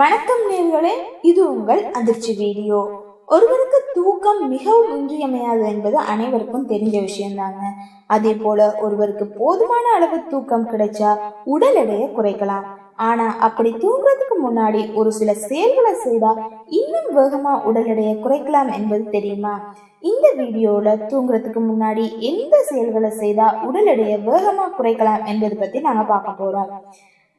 வணக்கம் நேர்களே இது உங்கள் அதிர்ச்சி வீடியோ. ஒருவருக்கு தூக்கம் மிகவும் இன்றியமையாது என்பது அனைவருக்கும் தெரிஞ்ச விஷயம்தாங்க. அதே போல ஒருவருக்கு போதுமான அளவு தூக்கம் கிடைச்சா உடல் எடையை குறைக்கலாம். ஆனா அப்படி தூங்குறதுக்கு முன்னாடி ஒரு சில செயல்களை செய்தா இன்னும் வேகமா உடல் எடையை குறைக்கலாம் என்பது தெரியுமா? இந்த வீடியோல தூங்குறதுக்கு முன்னாடி எந்த செயல்களை செய்தா உடல் எடையை வேகமா குறைக்கலாம் என்பது பத்தி நாங்க பார்க்க போறோம்.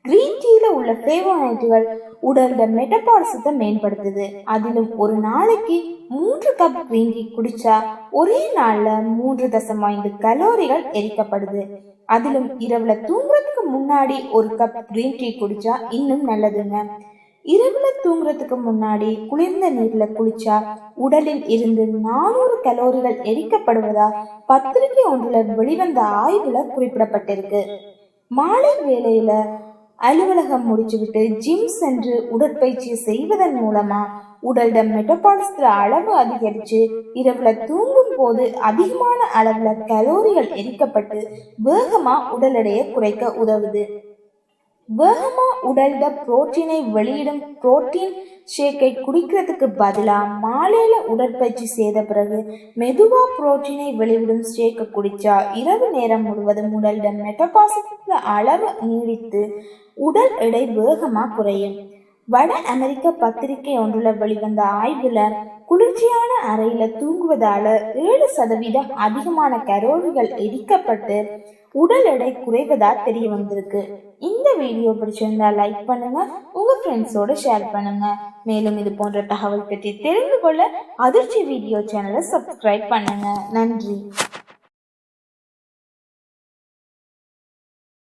கிரீன் டீல உள்ள ஃபிளேவோனைட்டுகள் உடல்ல மெட்டபாலிசத்தை மேம்படுத்துது. அதிலும் ஒரு நாளைக்கு மூன்று கப் கிரீன் டீ குடிச்சா ஒரே நாள்ல மூன்று தசம் ஐந்து கலோரிகள் எரிக்கப்படுது. அதிலும் இரவுல தூங்குறதுக்கு முன்னாடி ஒரு கப் கிரீன் டீ குடிச்சா இன்னும் நல்லதுங்க. இரவுல தூங்குறதுக்கு முன்னாடி குளிர்ந்த நீர்ல குளிச்சா உடலில் இருந்து நானூறு கலோரிகள் எரிக்கப்படுவதா பத்திரிகை ஒன்றுல வெளிவந்த ஆய்வுல குறிப்பிடப்பட்டிருக்கு. மாலை வேளையில அலுவலகம் முடிச்சுவிட்டு ஜிம் சென்று உடற்பயிற்சி செய்வதன் மூலமா உடல்ல மெட்டபாலிஸ்கிற அளவு அதிகரிச்சு இரவுல தூங்கும் போது அதிகமான அளவுல கலோரிகள் எரிக்கப்பட்டு வேகமா உடல் எடையை குறைக்க உதவுது. வேகமா உடல்ல புரோட்டீனை வெளியிடும் புரோட்டீன் ஷேக்கை குடிக்கிறதுக்கு பதிலாக மாலையில் உடற்பயிற்சி செய்த பிறகு மெதுவா புரோட்டீனை வெளிவிடும் ஷேக்கை குடிச்சா இரவு நேரம் முழுவதும் உடலிடம் மெட்டபாசிட் அளவு நீடித்து உடல் எடை வேகமாக குறையும். வட அமெரிக்க பத்திரிகை ஒன்றில் வெளிவந்த ஆய்வில் குளிர்ச்சியான அறையில தூங்குவதால ஏழு சதவீதம் அதிகமான கரோல்கள் எரிக்கப்பட்டு உடல் எடை குறைவதா தெரிய வந்திருக்கு. இந்த வீடியோ பிடிச்சிருந்தா லைக் பண்ணுங்க உங்க ஃப்ரெண்ட்ஸோட ஷேர் பண்ணுங்க. மேலும் இது போன்ற தகவல் பற்றி தெரிந்து கொள்ள அதிர்ச்சி வீடியோ சேனலை சப்ஸ்கிரைப் பண்ணுங்க. நன்றி.